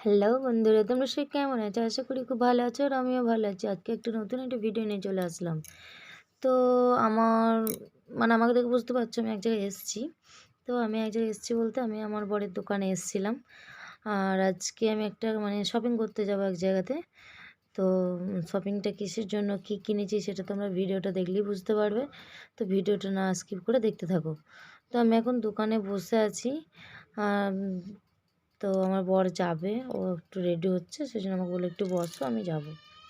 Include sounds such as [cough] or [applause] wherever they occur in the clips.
Hello বন্ধুরা, তোমরা সে কেমন আছো? আশা করি খুব ভালো আছো আর আমিও ভালো আছি। আজকে একটা নতুন একটা ভিডিও নিয়ে চলে আসলাম। তো আমার মানে আমাকে দেখে বুঝতে পারছ, আমি এক জায়গায় এসেছি। তো আমি এক জায়গায় এসেছি বলতে আমি আমার বরের দোকানে এসেছিলাম। আর আজকে আমি একটা মানে শপিং করতে যাব এক জায়গাতে। তো শপিংটা কিসের জন্য, কি কিনেছি সেটা তোমরা ভিডিওটা দেখলেই বুঝতে পারবে। তো ভিডিওটা না স্কিপ করে দেখতে থাকো। তো আমি এখন দোকানে বসে আছি। তো আমার বর যাবে, ও একটু রেডি হচ্ছে সেই জন্য আমাকে বলে একটু বসো, আমি যাব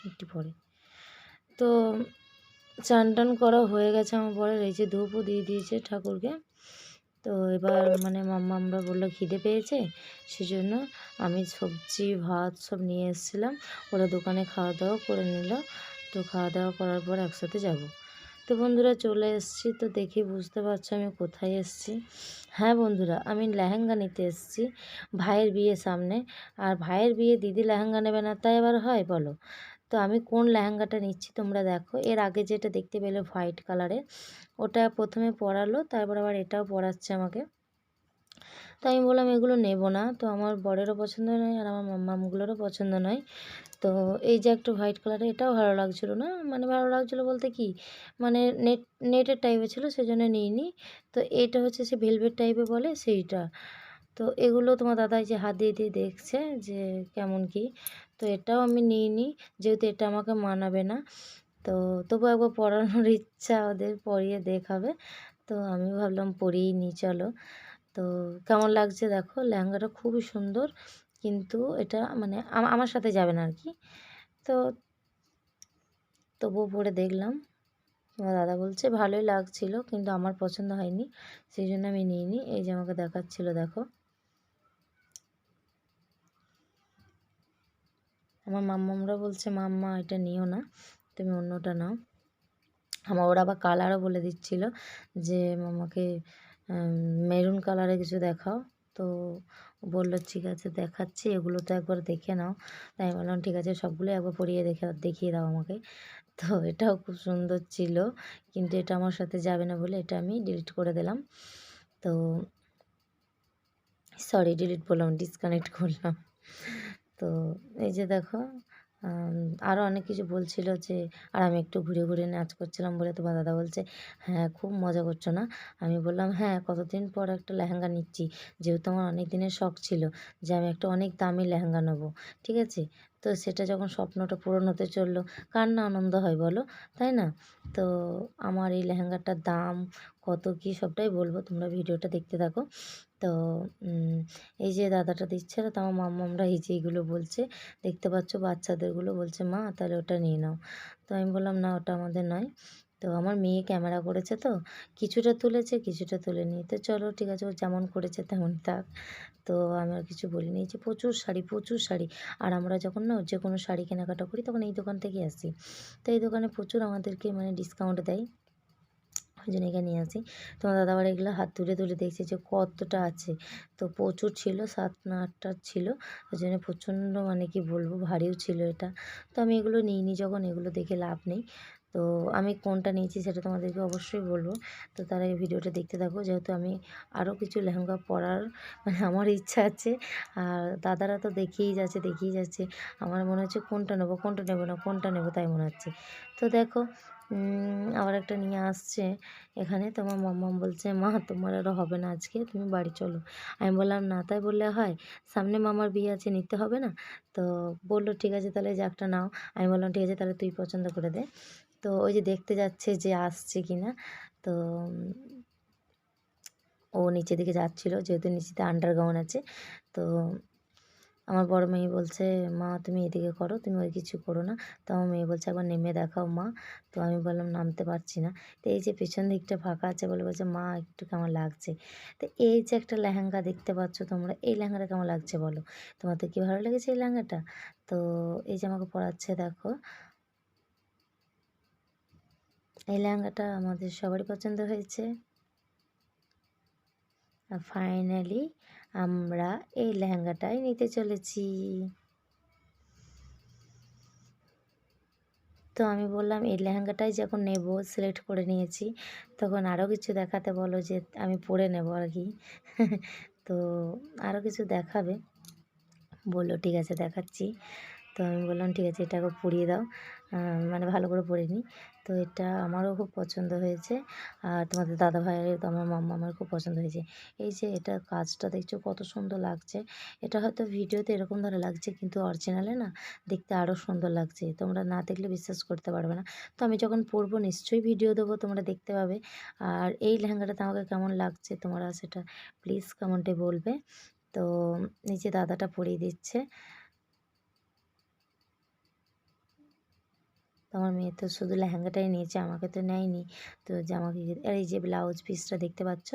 একটু পরে। তো চান টান করা হয়ে গেছে আমার বরের, এই যে ধূপও দিয়ে দিয়েছে ঠাকুরকে। তো এবার মানে মাম্মা আমরা বলল, খিদে পেয়েছে? সেজন্য আমি সবজি, ভাত সব নিয়ে এসেছিলাম, ওরা দোকানে খাওয়া দাওয়া করে নিল। তো খাওয়া দাওয়া করার পর একসাথে যাব। তো বন্ধুরা চলে এসেছি, তো দেখে বুঝতে পারছ আমি কোথায় এসেছি। হ্যাঁ বন্ধুরা, আমি লেহেঙ্গা নিতে এসেছি ভাইয়ের বিয়ে সামনে। আর ভাইয়ের বিয়ে দিদি লেহেঙ্গা নেবে না, তাই আবার হয় বলো? তো আমি কোন লেহেঙ্গাটা নিচ্ছি তোমরা দেখো। এর আগে যেটা দেখতে পেলে হোয়াইট কালারে ওটা প্রথমে পরালো, তারপর আবার এটাও পরাচ্ছে আমাকে। তো আমি বললাম, এগুলো নেব না। তো আমার বরেরও পছন্দ নয় আর আমার মামগুলোরও পছন্দ নয়। তো এই যে একটু হোয়াইট কালারের, এটাও ভালো লাগছিল না? মানে ভালো লাগছিল বলতে কি মানে নেট, নেটের টাইপের ছিল, সেজন্য নিইনি। তো এটা হচ্ছে সে ভেলভেট টাইপে বলে সেইটা। তো এগুলো তোমার দাদা যে হাত দিয়ে দিয়ে দেখছে যে কেমন কি, তো এটাও আমি নিইনি। যেহেতু এটা আমাকে মানাবে না, তো তবু একবার পড়ানোর ইচ্ছা ওদের পরিয়ে দেখাবে। তো আমি ভাবলাম পরিয়েই নিই চলো। তো কেমন লাগছে দেখো? লেহেঙ্গাটা খুবই সুন্দর। কিন্তু এটা মানে আমার সাথে যাবে না আর কি তো তবুও পরে দেখলাম। আমার দাদা বলছে, ভালোই লাগছিল, কিন্তু আমার পছন্দ হয়নি। সেই জন্য আমি নিইনি। এই যে আমাকে দেখাচ্ছিল, দেখো। আমার মাম্মামরা বলছে, মাম্মা, এটা নিও না, তুমি অন্যটা নাও। আমার ওরা আবার কালারও বলে দিচ্ছিল যে মামাকে মেরুন কালারে কিছু দেখাও। তো বলল, ঠিক আছে, দেখাচ্ছি। এগুলো তো একবার দেখে নাও। তাই আমি বললাম, ঠিক আছে সবগুলো একবার পরিয়ে দেখে দেখিয়ে দাও আমাকে। তো এটাও খুব সুন্দর ছিল। কিন্তু এটা আমার সাথে যাবে না বলে এটা আমি ডিলিট করে দিলাম। তো সরি ডিলিট বললাম ডিসকানেক্ট করলাম। তো এই যে দেখো আরও অনেক কিছু বলছিল যে, আর আমি একটু ঘুরে ঘুরে নাচ করছিলাম বলে তোমার দাদা বলছে হ্যাঁ খুব মজা করছ না? আমি বললাম হ্যাঁ কতদিন পর একটা লেহেঙ্গা নিচ্ছি, যেহেতু আমার অনেক দিনের শখ ছিল যে আমি একটা অনেক দামি লেহেঙ্গা নেব, ঠিক আছে? তো সেটা যখন স্বপ্নটা পূরণ হতে চলল, কার না আনন্দ হয় বলো, তাই না? তো আমার এই লেহেঙ্গাটার দাম কত কী সবটাই বলব, তোমরা ভিডিওটা দেখতে থাকো। তো এই যে দাদাটা দিচ্ছে তো আমার মাম্মামরা এই যে এইগুলো বলছে, দেখতে পাচ্ছ বাচ্চাদেরগুলো বলছে, মা, তাহলে ওটা নিয়ে নাও। তো আমি বললাম, না, ওটা আমাদের নয়। তো আমার মেয়ে ক্যামেরা করেছে তো, কিছুটা তুলেছে, কিছুটা তুলেনি। তো চলো, ঠিক আছে, ও যেমন করেছে তেমন থাক। তো আমি আর কিছু বলিনি। যে প্রচুর শাড়ি প্রচুর শাড়ি। আর আমরা যখন না, যে কোনো শাড়ি কেনাকাটা করি, তখন এই দোকান থেকে আসি। তো এই দোকানে প্রচুর আমাদেরকে মানে ডিসকাউন্ট দেয়। ওই জন্য এখানে নিয়ে আসি। তোমার দাদাবার এগুলো হাত তুলে তুলে দেখছি যে কতটা আছে। তো প্রচুর ছিল, সাত না আটটা ছিল। ওই জন্য প্রচণ্ড মানে কি বলব, ভারীও ছিল এটা। তো আমি এগুলো নিইনি যখন, এগুলো দেখে লাভ নেই। তো আমি কোনটা নিয়েছি সেটা তোমাদেরকে অবশ্যই বলব। তো তার আগে ভিডিওটা দেখতে থাকো, যেহেতু আমি আরও কিছু লেহেঙ্গা পরার মানে আমার ইচ্ছা আছে, আর দাদারা তো দেখেই যাচ্ছে দেখেই যাচ্ছে। আমার মনে হচ্ছে কোনটা নেব কোনটা নেব না, কোনটা নেব তাই মনে হচ্ছে। তো দেখো আবার একটা নিয়ে আসছে এখানে তোমার মাম্মাম বলছে, মা, তোমার আরও হবে না আজকে, তুমি বাড়ি চলো। আমি বললাম, না, তাই বললে হয়, সামনে মামার বিয়ে আছে, নিতে হবে না? তো বলল, ঠিক আছে, তাহলে যে একটা নাও। আমি বললাম, ঠিক আছে, তাহলে তুই পছন্দ করে দে। তো ওই যে দেখতে যাচ্ছে যে আসছে কি না তো, ও নিচের দিকে যাচ্ছিল যেহেতু নিচেতে আন্ডারগ্রাউন্ড আছে, তো আমার বড় মেয়ে বলছে, মা, তুমি এদিকে করো, তুমি ওই কিছু করো না। তো আমার মেয়ে বলছে, একবার নেমে দেখাও, মা। তো আমি বললাম, নামতে পারছি না। তো এই যে পেছন দিকটা ফাঁকা আছে বলে বলছে, মা, একটু কেমন লাগছে? তো এই যে একটা লেহেঙ্গা দেখতে পাচ্ছ তোমরা, এই লেহেঙ্গাটা কেমন লাগছে বলো? তোমাদের কি ভালো লেগেছে এই লেহেঙ্গাটা? তো এই যে আমাকে পড়াচ্ছে দেখো এই লেহেঙ্গাটা আমাদের সবারই পছন্দ হয়েছে। ফাইনালি আমরা এই লেহেঙ্গাটাই নিতে চলেছি। তো আমি বললাম, এই লেহেঙ্গাটাই যখন নেব সিলেক্ট করে নিয়েছি। তখন আরও কিছু দেখাতে বলো যে আমি পরে নেব আর কি। [laughs] তো আরও কিছু দেখাবে। বলল, ঠিক আছে, দেখাচ্ছি। তো আমি বললাম, ঠিক আছে, এটাকে পরিয়ে দাও। মানে ভালো করে পরে নিই। তো এটা আমারও খুব পছন্দ হয়েছে। আর তোমাদের দাদা ভাইয়ের তো আমার মাম্মা আমার খুব পছন্দ হয়েছে। এই যে এটা কাজটা দেখছ কত সুন্দর লাগছে। এটা হয়তো ভিডিওতে এরকম ধরে লাগছে, কিন্তু অরিজিনালে না দেখতে আরও সুন্দর লাগছে। তোমরা না দেখলে বিশ্বাস করতে পারবে না। তো আমি যখন পরবো নিশ্চয়ই ভিডিও দেবো, তোমরা দেখতে পাবে। আর এই লেহেঙ্গাটাতে আমাকে কেমন লাগছে তোমরা সেটা প্লিজ কমেন্টে বলবে। তো নিচে দাদাটা পরিয়ে দিচ্ছে। তো আমার মেয়ে তো শুধু লেহেঙ্গাটাই নিয়েছে, আমাকে তো নেয়নি। তো জামাকে আর এই যে ব্লাউজ পিসটা দেখতে পাচ্ছ?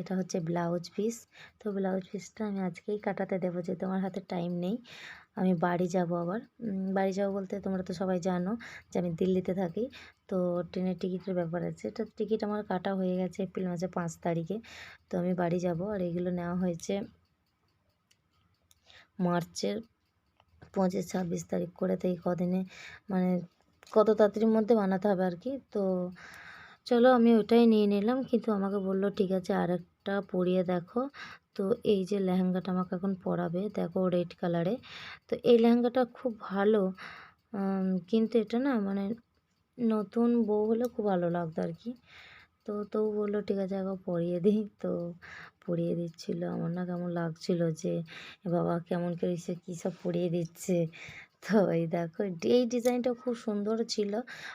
এটা হচ্ছে ব্লাউজ পিস তো ব্লাউজ পিসটা আমি আজকেই কাটাতে দেবো যে তোমার হাতে টাইম নেই। আমি বাড়ি যাব আবার। বাড়ি যাব বলতে তোমরা তো সবাই জানো যে আমি দিল্লিতে থাকি। তো ট্রেনের টিকিটের ব্যাপার আছে। এটা টিকিট আমার কাটা হয়ে গেছে এপ্রিল মাসে পাঁচ তারিখে। তো আমি বাড়ি যাব, আর এগুলো নেওয়া হয়েছে মার্চের পঁচিশ ছাব্বিশ তারিখ করে। তো এই কদিনে মানে কত তাড়াতাড়ির মধ্যে বানাতে হবে আর কি। তো চলো আমি ওটাই নিয়ে নিলাম। কিন্তু আমাকে বলল, ঠিক আছে, আরেকটা পরিয়ে দেখো। তো এই যে লেহেঙ্গাটা আমাকে এখন পরাবে, দেখো রেড কালারে। তো এই লেহেঙ্গাটা খুব ভালো কিন্তু এটা না মানে নতুন বউ হলে খুব ভালো লাগতো আর কি। তো তবু বলল, ঠিক আছে একবার পরিয়ে দিই। তো পরিয়ে দিচ্ছিল। আমার না কেমন লাগছিল যে বাবা, কেমন করে সে কী সব পরিয়ে দিচ্ছে? তো এই দেখো, এই ডিজাইনটা খুব সুন্দর ছিল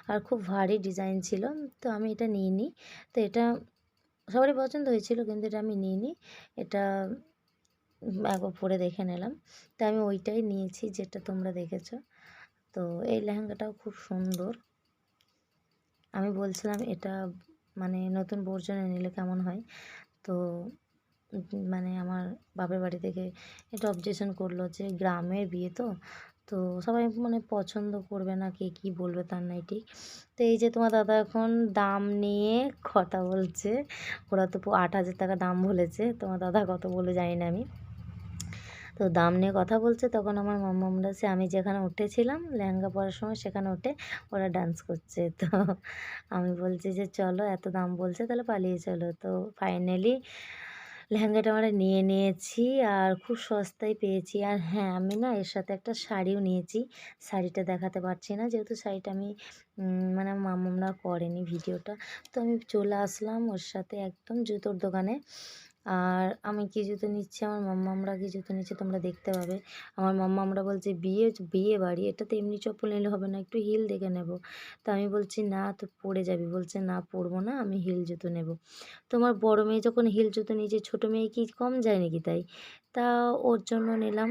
আর খুব ভারী ডিজাইন ছিল। তো আমি এটা নিই। নি তো এটা সবারই পছন্দ হয়েছিল, কিন্তু এটা আমি নিইনি এটা একবার পরে দেখে নিলাম। তো আমি ওইটাই নিয়েছি যেটা তোমরা দেখেছ। তো এই লেহেঙ্গাটাও খুব সুন্দর। আমি বলছিলাম এটা মানে নতুন বর্জনে নিলে কেমন হয়? তো মানে আমার বাপের বাড়ি থেকে এটা অবজেকশন করল যে গ্রামের বিয়ে তো? তো সবাই মানে পছন্দ করবে না কে কী বলবে তার নাই ঠিক। তো এই যে তোমার দাদা এখন দাম নিয়ে কথা বলছে, ওরা তো আট হাজার টাকা দাম বলেছে, তোমার দাদা কত বলে জানি না আমি। তো দাম নিয়ে কথা বলছে, তখন আমার মাম্মামরা সে আমি যেখানে উঠেছিলাম, লেহেঙ্গা পরার সময় সেখানে উঠে ওরা ডান্স করছে। তো আমি বলছি যে, চলো, এত দাম বলছে, তাহলে পালিয়ে চলো। তো ফাইনালি লেহেঙ্গাটা আমরা নিয়ে নিয়েছি আর খুব সস্তায় পেয়েছি। আর হ্যাঁ আমি না এর সাথে একটা শাড়িও নিয়েছি। শাড়িটা দেখাতে পারছি না, যেহেতু শাড়িটা আমি মানে মামুমরা করেনি ভিডিওটা। তো আমি চলে আসলাম ওর সাথে একদম জুতোর দোকানে। আর আমি কী জুতো নিচ্ছি? আমার মাম্মামরা কী জুতো নিচ্ছে তোমরা দেখতে পাবে। আমার মাম্মামরা বলছে, বিয়ে বিয়ে বাড়ি? এটাতে এমনি চপ্পল নিলে হবে না, একটু হিল দেখে নেব। তো আমি বলছি, না, তো পড়ে যাবি। বলছে, না পরবো না, আমি হিল জুতো নেব। তোমার বড় মেয়ে যখন হিল জুতো নিয়েছে, ছোটো মেয়ে কি কম যায় নাকি তাই? তা ওর জন্য নিলাম।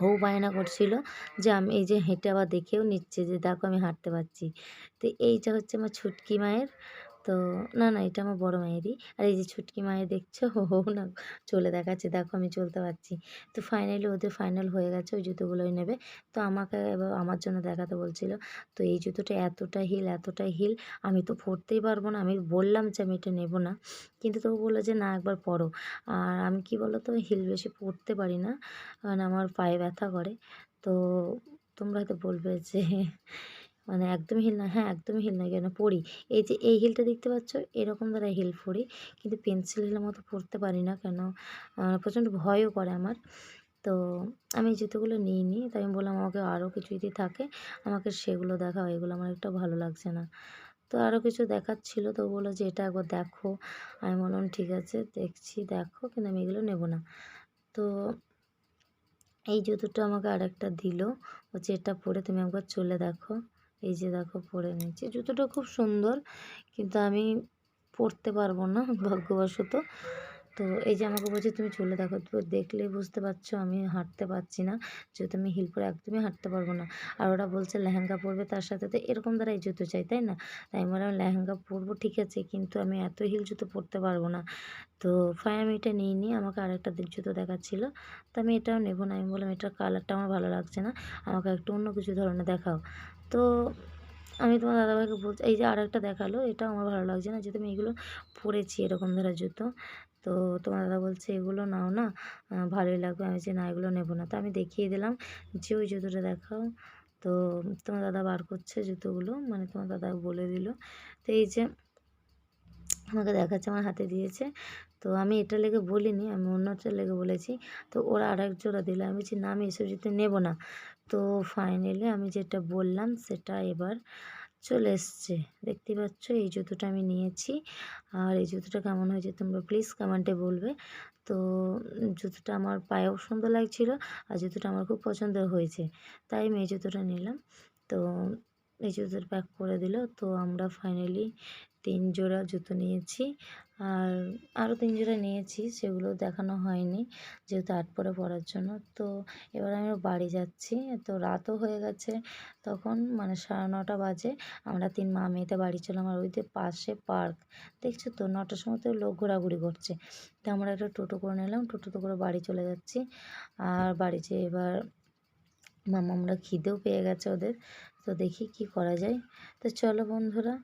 ও বায়না করছিল যে, আমি এই যে হেঁটে আবার দেখেও নিচ্ছে যে, দেখো আমি হাঁটতে পারছি। তো এইটা হচ্ছে আমার ছুটকি মায়ের তো না না, এটা আমার বড় মায়েরই। আর এই যে ছুটকি মায়ের দেখছ? হো না, চলে দেখাচ্ছে। দেখো, আমি চলতে পারছি। তো ফাইনালি ওদের ফাইনাল হয়ে গেছে, ওই জুতোগুলোই নেবে। তো আমাকে এবার আমার জন্য দেখাতে বলছিল, তো এই জুতোটা এতটা হিল এতটা হিল, আমি তো পরতেই পারব না। আমি বললাম যে আমি এটা নেব না। কিন্তু তবু বলল যে, না, একবার পরো। আর আমি কি বলো তো হিল বেশি পরতে পারি না। কারণ আমার পায়ে ব্যথা করে। তো তোমরা হয়তো বলবে যে মানে একদমই হিল না হ্যাঁ একদমই হিল না, কেন পরি এই যে এই হিলটা দেখতে পাচ্ছ, এরকম দ্বারা হিল পরি কিন্তু পেন্সিল হিলের মতো পরতে পারি না, কেন? প্রচণ্ড ভয়ও করে আমার। তো আমি জুতোগুলো নিই নি, তাই আমি বললাম আমাকে আরও কিছু যদি থাকে, আমাকে সেগুলো দেখাও, এগুলো আমার একটা ভালো লাগছে না। তো আরও কিছু দেখাচ্ছিলো, তো বলল যে এটা একবার দেখো। আমি বললাম, ঠিক আছে, দেখছি, দেখো। কিন্তু আমি এগুলো নেব না। তো এই জুতোটা আমাকে আরেকটা দিল। যে এটা পরে তুমি একবার চলে দেখো। এই যে দেখো পরে নিয়েছি জুতোটা খুব সুন্দর, কিন্তু আমি পরতে পারব না, ভাগ্যবশত। তো এই যে আমাকে বলছে, তুমি চলে দেখো, তো দেখলেই বুঝতে পারছ, আমি হাঁটতে পারছি না। যেহেতু আমি হিল পরে একদমই হাঁটতে পারব না। আর ওরা বলছে, লেহেঙ্গা পরবে তার সাথে। তো এরকম দ্বারা এই জুতো চাই তাই না? তাই আমি বললাম, লেহেঙ্গা পরবো, ঠিক আছে, কিন্তু আমি এত হিল জুতো পরতে পারব না। তো ফাই আমি এটা নিয়ে নিই আমাকে আরেকটা জুতো দেখাচ্ছিলো। তো আমি এটাও নেব না, আমি বললাম, এটার কালারটা আমার ভালো লাগছে না, আমাকে একটু অন্য কিছু ধরনের দেখাও। তো আমি তোমার দাদাভাইকে বলছি, এই যে আরেকটা দেখাল, এটাও আমার ভালো লাগছে না যেহেতু আমি এগুলো পরেছি এরকম ধরা জুতো। তো তোমার দাদা বলছে, এগুলো নাও না ভালোই লাগবে। আমি যে না, এগুলো নেব না। তো আমি দেখিয়ে দিলাম, যে ওই জুতোটা দেখাও। তো তোমার দাদা বার করছে জুতোগুলো মানে তোমার দাদা বলে দিল। তো এই যে আমাকে দেখাচ্ছে, আমার হাতে দিয়েছে। তো আমি এটা লেগে বলিনি, আমি অন্যটা লেগে বলেছি। তো ওরা আর এক জোড়া দিল, আমি বলছি, না, আমি এসব জুতো নেব না। তো ফাইনালি আমি যেটা বললাম, সেটা এবার চলে এসছে। দেখতে পাচ্ছ, এই জুতোটা আমি নিয়েছি। আর এই জুতোটা কেমন হয়েছে তোমরা প্লিজ কমেন্টে বলবে। তো জুতোটা আমার পায়েও সুন্দর লাগছিল, আর জুতোটা আমার খুব পছন্দ হয়েছে। তাই আমি এই জুতোটা নিলাম। তো এই জুতোর প্যাক করে দিল। তো আমরা ফাইনালি তিন জোড়া জুতো নিয়েছি। আর আরও তিন জোড়া নিয়েছি, সেগুলো দেখানো হয়নি, যেহেতু আট পরে পরার জন্য। তো এবার আমি বাড়ি যাচ্ছি। তো রাতও হয়ে গেছে তখন মানে সাড়ে নটা বাজে। আমরা তিন মা মেয়েতে বাড়ি চলাম আর ওই যে পাশে পার্ক। দেখছ তো, নটার সময় তো লোক ঘোরাঘুরি করছে। তো আমরা একটা টোটো করে নিলাম। টোটোতে করে বাড়ি চলে যাচ্ছি। আর বাড়ি এবার মামা আমরা খিদেও পেয়ে গেছে ওদের। তো দেখি কি করা যায়। তো চলো বন্ধুরা,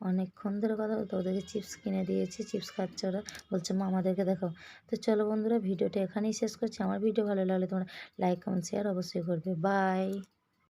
অনেকক্ষণ ধরে কথা বলতে, ওদেরকে চিপস কিনে দিয়েছি চিপস খাচ্ছে ওরা। বলছে, মা, আমাদেরকে দেখাও। তো চলো বন্ধুরা, ভিডিওটা এখানেই শেষ করছি। আমার ভিডিও ভালো লাগলে তোমরা লাইক কমেন্ট শেয়ার অবশ্যই করবে। বাই